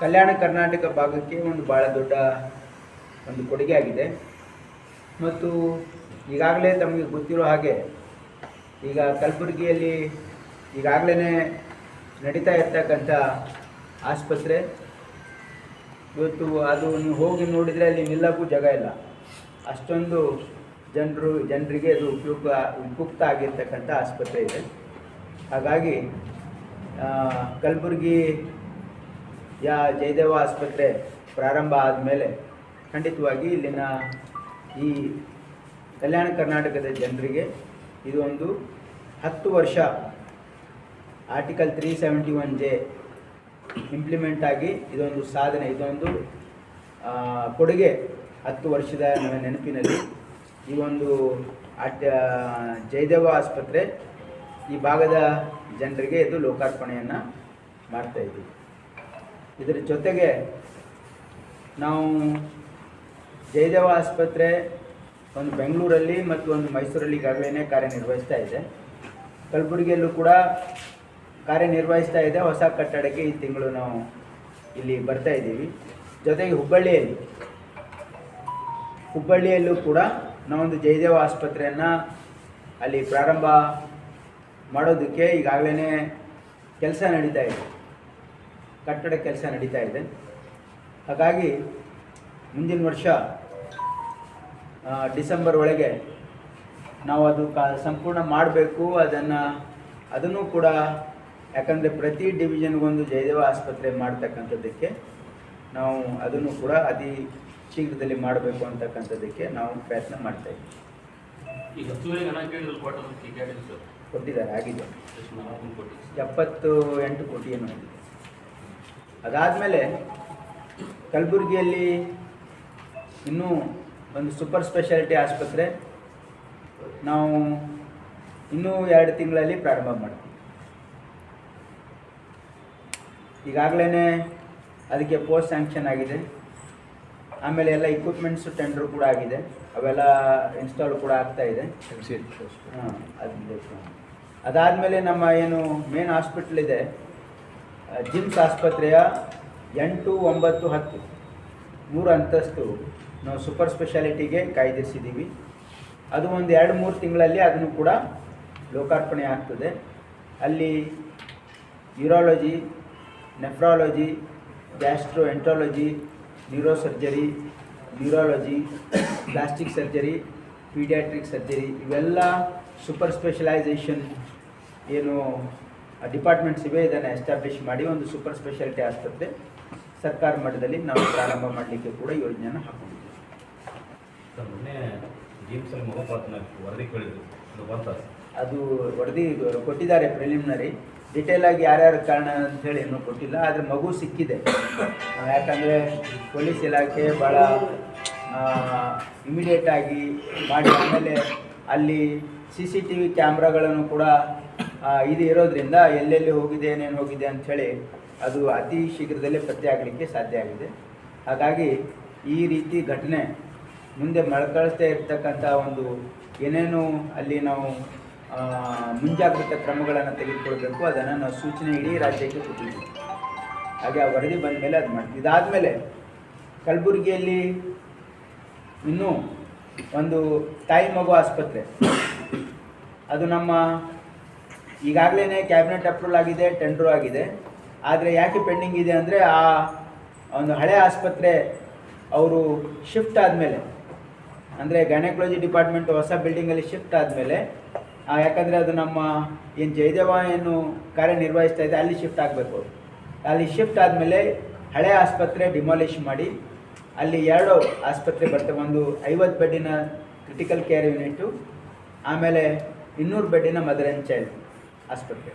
ಕಲ್ಯಾಣ ಕರ್ನಾಟಕ ಭಾಗಕ್ಕೆ ಒಂದು ಭಾಳ ದೊಡ್ಡ ಒಂದು ಕೊಡುಗೆ ಆಗಿದೆ. ಮತ್ತು ಈಗಾಗಲೇ ತಮಗೆ ಗೊತ್ತಿರೋ ಹಾಗೆ ಈಗ ಕಲಬುರಗಿಯಲ್ಲಿ ಈಗಾಗಲೇ ನಡೀತಾ ಇರ್ತಕ್ಕಂಥ ಆಸ್ಪತ್ರೆ. ಇವತ್ತು ಅದು ನೀವು ಹೋಗಿ ನೋಡಿದರೆ ಅಲ್ಲಿ ನಿಲ್ಲಕ್ಕೂ ಜಾಗ ಇಲ್ಲ. ಅಷ್ಟೊಂದು ಜನರು, ಜನರಿಗೆ ಅದು ಉಪಯುಕ್ತ ಉಪಯುಕ್ತ ಆಗಿರ್ತಕ್ಕಂಥ ಆಸ್ಪತ್ರೆ ಇದೆ. ಹಾಗಾಗಿ ಕಲಬುರಗಿ ಯಾ ಜಯದೇವ ಆಸ್ಪತ್ರೆ ಪ್ರಾರಂಭ ಆದಮೇಲೆ ಖಂಡಿತವಾಗಿ ಇಲ್ಲಿನ ಈ ಕಲ್ಯಾಣ ಕರ್ನಾಟಕದ ಜನರಿಗೆ ಇದು ಒಂದು ಹತ್ತು ವರ್ಷ article three seventy one J implement ಆಗಿ ಇದೊಂದು ಸಾಧನೆ, ಇದೊಂದು ಕೊಡುಗೆ ಹತ್ತು ವರ್ಷದ ನೆನಪಿನಲ್ಲಿ. ಈ ಒಂದು ಆಟ ಜಯದೇವ ಆಸ್ಪತ್ರೆ ಈ ಭಾಗದ ಜನರಿಗೆ ಇದು ಲೋಕಾರ್ಪಣೆಯನ್ನು ಮಾಡ್ತಾ ಇದ್ದೀವಿ. ಇದರ ಜೊತೆಗೆ ನಾವು ಜಯದೇವ ಆಸ್ಪತ್ರೆ ಒಂದು ಬೆಂಗಳೂರಲ್ಲಿ ಮತ್ತು ಒಂದು ಮೈಸೂರಲ್ಲಿ ಈಗಾಗಲೇ ಕಾರ್ಯನಿರ್ವಹಿಸ್ತಾ ಇದೆ. ಕಲಬುರಗಿಯಲ್ಲೂ ಕೂಡ ಕಾರ್ಯನಿರ್ವಹಿಸ್ತಾ ಇದೆ. ಹೊಸ ಕಟ್ಟಡಕ್ಕೆ ಈ ತಿಂಗಳು ನಾವು ಇಲ್ಲಿ ಬರ್ತಾ ಇದ್ದೀವಿ. ಜೊತೆಗೆ ಹುಬ್ಬಳ್ಳಿಯಲ್ಲಿ, ಹುಬ್ಬಳ್ಳಿಯಲ್ಲೂ ಕೂಡ ನಾವೊಂದು ಜಯದೇವ ಆಸ್ಪತ್ರೆಯನ್ನು ಅಲ್ಲಿ ಪ್ರಾರಂಭ ಮಾಡೋದಕ್ಕೆ ಈಗಾಗಲೇ ಕೆಲಸ ನಡೀತಾ ಇದೆ. ಕಟ್ಟಡ ಕೆಲಸ ನಡೀತಾ ಇದೆ. ಹಾಗಾಗಿ ಮುಂದಿನ ವರ್ಷ ಡಿಸೆಂಬರ್ ಒಳಗೆ ನಾವು ಅದು ಕ ಸಂಪೂರ್ಣ ಮಾಡಬೇಕು. ಅದನ್ನು ಅದನ್ನು ಕೂಡ ಯಾಕಂದರೆ ಪ್ರತಿ ಡಿವಿಷನ್ಗೊಂದು ಜಯದೇವ ಆಸ್ಪತ್ರೆ ಮಾಡ್ತಕ್ಕಂಥದ್ದಕ್ಕೆ ನಾವು ಅದನ್ನು ಕೂಡ ಅತಿ ಶೀಘ್ರದಲ್ಲಿ ಮಾಡಬೇಕು ಅಂತಕ್ಕಂಥದ್ದಕ್ಕೆ ನಾವು ಪ್ರಯತ್ನ ಮಾಡ್ತಾ ಇದ್ದೀವಿ. ಕೊಟ್ಟಿದ್ದಾರೆ ಆಗಿದೆ. ಎಪ್ಪತ್ತು ಎಂಟು ಕೋಟಿ ಏನು ಆಗಿದೆ ಅದಾದಮೇಲೆ ಕಲಬುರಗಿಯಲ್ಲಿ ಇನ್ನೂ ಒಂದು ಸೂಪರ್ ಸ್ಪೆಷಾಲಿಟಿ ಆಸ್ಪತ್ರೆ ನಾವು ಇನ್ನೂ ಎರಡು ತಿಂಗಳಲ್ಲಿ ಪ್ರಾರಂಭ ಮಾಡ್ತೀವಿ. ಈಗಾಗಲೇ ಅದಕ್ಕೆ ಪೋಸ್ಟ್ ಸ್ಯಾಂಕ್ಷನ್ ಆಗಿದೆ. ಆಮೇಲೆ ಎಲ್ಲ ಇಕ್ವಿಪ್ಮೆಂಟ್ಸು ಟೆಂಡರ್ ಕೂಡ ಆಗಿದೆ. ಅವೆಲ್ಲ ಇನ್ಸ್ಟಾಲ್ ಕೂಡ ಆಗ್ತಾ ಇದೆ. ಹಾಂ ಅದಾದಮೇಲೆ ನಮ್ಮ ಏನು ಮೇನ್ ಹಾಸ್ಪಿಟ್ಲ್ ಇದೆ. ಜಿಮ್ಸ್ ಆಸ್ಪತ್ರೆಯ ಎಂಟು ಒಂಬತ್ತು ಹತ್ತು. ಮೂರು ಅಂತಸ್ತು ನಾವು ಸೂಪರ್ ಸ್ಪೆಷಾಲಿಟಿಗೆ ಕಾಯ್ದಿರಿಸಿದ್ದೀವಿ. ಅದು ಒಂದು ಎರಡು ಮೂರು ತಿಂಗಳಲ್ಲಿ ಅದನ್ನು ಕೂಡ ಲೋಕಾರ್ಪಣೆ ಆಗ್ತದೆ. ಅಲ್ಲಿ urology, nephrology gastroenterology neuro surgery neurology, plastic surgery, paediatric surgery ಇವೆಲ್ಲ ಸೂಪರ್ ಸ್ಪೆಷಲೈಸೇಷನ್ ಏನು ಡಿಪಾರ್ಟ್ಮೆಂಟ್ಸ್ ಇವೆ ಇದನ್ನು ಎಸ್ಟಾಬ್ಲಿಷ್ ಮಾಡಿ ಒಂದು ಸೂಪರ್ ಸ್ಪೆಷಾಲಿಟಿ ಆಸ್ಪತ್ರೆ ಸರ್ಕಾರ ಮಟ್ಟದಲ್ಲಿ ನಾವು ಪ್ರಾರಂಭ ಮಾಡಲಿಕ್ಕೆ ಕೂಡ ಯೋಜನೆಯನ್ನು ಹಾಕೊಂಡಿದ್ದೀವಿ. ಅದು ವರದಿ ಕೊಟ್ಟಿದ್ದಾರೆ ಪ್ರಿಲಿಮಿನರಿ ಡಿಟೇಲ್ ಆಗಿ ಯಾರ್ಯಾರ ಕಾರಣ ಅಂತ ಹೇಳಿ ಇನ್ನೂ ಕೊಟ್ಟಿಲ್ಲ ಆದರೆ ಮಗು ಸಿಕ್ಕಿದೆ. ಯಾಕಂದರೆ ಪೊಲೀಸ್ ಇಲಾಖೆ ಭಾಳ ಇಮಿಡಿಯೇಟ್ ಆಗಿ ಮಾಡಿ ಆಮೇಲೆ ಅಲ್ಲಿ ಸಿ ಸಿ ಟಿ ವಿ ಕ್ಯಾಮ್ರಾಗಳನ್ನು ಕೂಡ ಇದು ಇರೋದ್ರಿಂದ ಎಲ್ಲೆಲ್ಲಿ ಹೋಗಿದೆ, ಏನೇನು ಹೋಗಿದೆ ಅಂಥೇಳಿ ಅದು ಅತಿ ಶೀಘ್ರದಲ್ಲೇ ಪತ್ತೆ ಆಗಲಿಕ್ಕೆ ಸಾಧ್ಯ ಆಗಿದೆ. ಹಾಗಾಗಿ ಈ ರೀತಿ ಘಟನೆ ಮುಂದೆ ಮಳಕಳಿಸ್ತಾ ಇರ್ತಕ್ಕಂಥ ಒಂದು ಏನೇನು ಅಲ್ಲಿ ನಾವು ಮುಂಜಾಗ್ರತಾ ಕ್ರಮಗಳನ್ನು ತೆಗೆದುಕೊಳ್ಬೇಕು, ಅದನ್ನು ನಾವು ಸೂಚನೆ ಇಡೀ ರಾಜ್ಯಕ್ಕೆ ಕೊಟ್ಟಿದ್ದೀವಿ. ಹಾಗೆ ಆ ವರದಿ ಬಂದ ಮೇಲೆ ಅದು ಮಾಡ್ತೀವಿ ಇದಾದಮೇಲೆ ಕಲಬುರಗಿಯಲ್ಲಿ ಇನ್ನೂ ಒಂದು ತಾಯಿ ಮಗು ಆಸ್ಪತ್ರೆ. ಅದು ನಮ್ಮ ಈಗಾಗಲೇ ಕ್ಯಾಬಿನೆಟ್ ಅಪ್ರೂವಲ್ ಆಗಿದೆ, ಟೆಂಡ್ರು ಆಗಿದೆ. ಆದರೆ ಯಾಕೆ ಪೆಂಡಿಂಗ್ ಇದೆ ಅಂದರೆ ಆ ಒಂದು ಹಳೆ ಆಸ್ಪತ್ರೆ ಅವರು ಶಿಫ್ಟ್ ಆದಮೇಲೆ, ಅಂದರೆ ಗೈನಕಾಲಜಿ ಡಿಪಾರ್ಟ್ಮೆಂಟ್ ಹೊಸ ಬಿಲ್ಡಿಂಗಲ್ಲಿ ಶಿಫ್ಟ್ ಆದಮೇಲೆ ಯಾಕಂದರೆ ಅದು ನಮ್ಮ ಏನು ಜಯದೇವ ಏನು ಕಾರ್ಯನಿರ್ವಹಿಸ್ತಾ ಇದೆ, ಅಲ್ಲಿ ಶಿಫ್ಟ್ ಆಗಬೇಕು. ಅಲ್ಲಿ ಶಿಫ್ಟ್ ಆದಮೇಲೆ ಹಳೆ ಆಸ್ಪತ್ರೆ ಡಿಮಾಲಿಷ್ ಮಾಡಿ ಅಲ್ಲಿ ಎರಡು ಆಸ್ಪತ್ರೆ ಬರ್ತವೆ ಒಂದು ಐವತ್ತು ಬೆಡ್ಡಿನ ಕ್ರಿಟಿಕಲ್ ಕೇರ್ ಯೂನಿಟು ಆಮೇಲೆ ಇನ್ನೂರು ಬೆಡ್ಡಿನ ಮದರ್ ಆ್ಯಂಡ್ ಚೈಲ್ಡ್ ಆಸ್ಪತ್ರೆ.